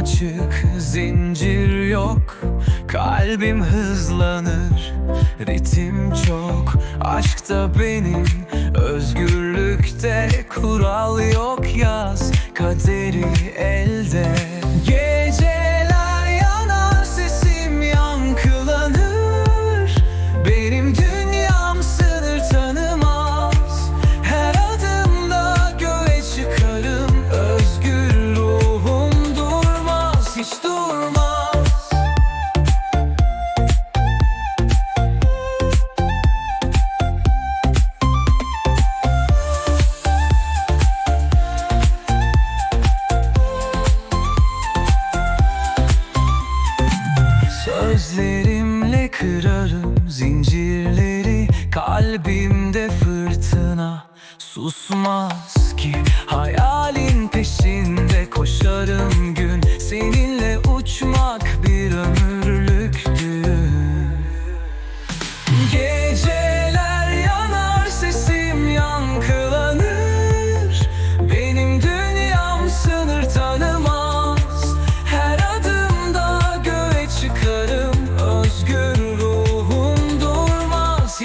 açık zincir yok. Kalbim hızlanır ritim çok. Aşkta benim özgürlükte Kural yok. Yaz kaderi elde kırarım zincirleri Kalbimde fırtına susmaz ki. Hayalin peşinde koşarım gün Seninle uçmak bir ömürlük düğün Geceler yanar sesim yankılanır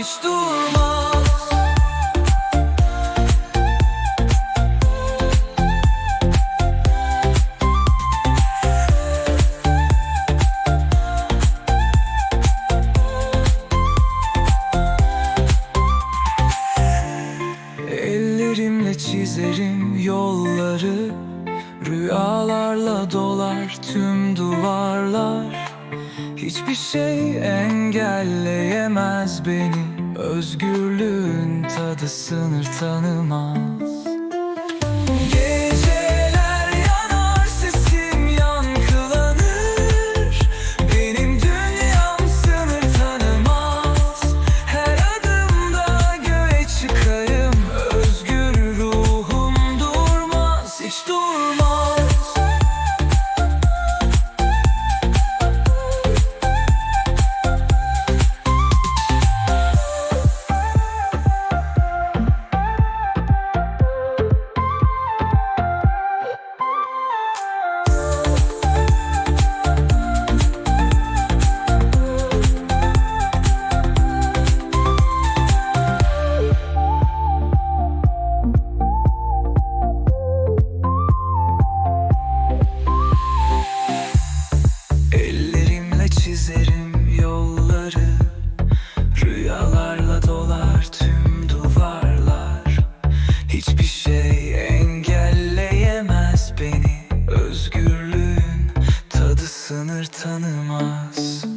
hiç durmaz. Ellerimle çizerim yolları Rüyalarla dolar tüm duvarlar. Hiçbir şey engelleyemez beni Özgürlüğün tadı sınır tanımaz sınır tanımaz.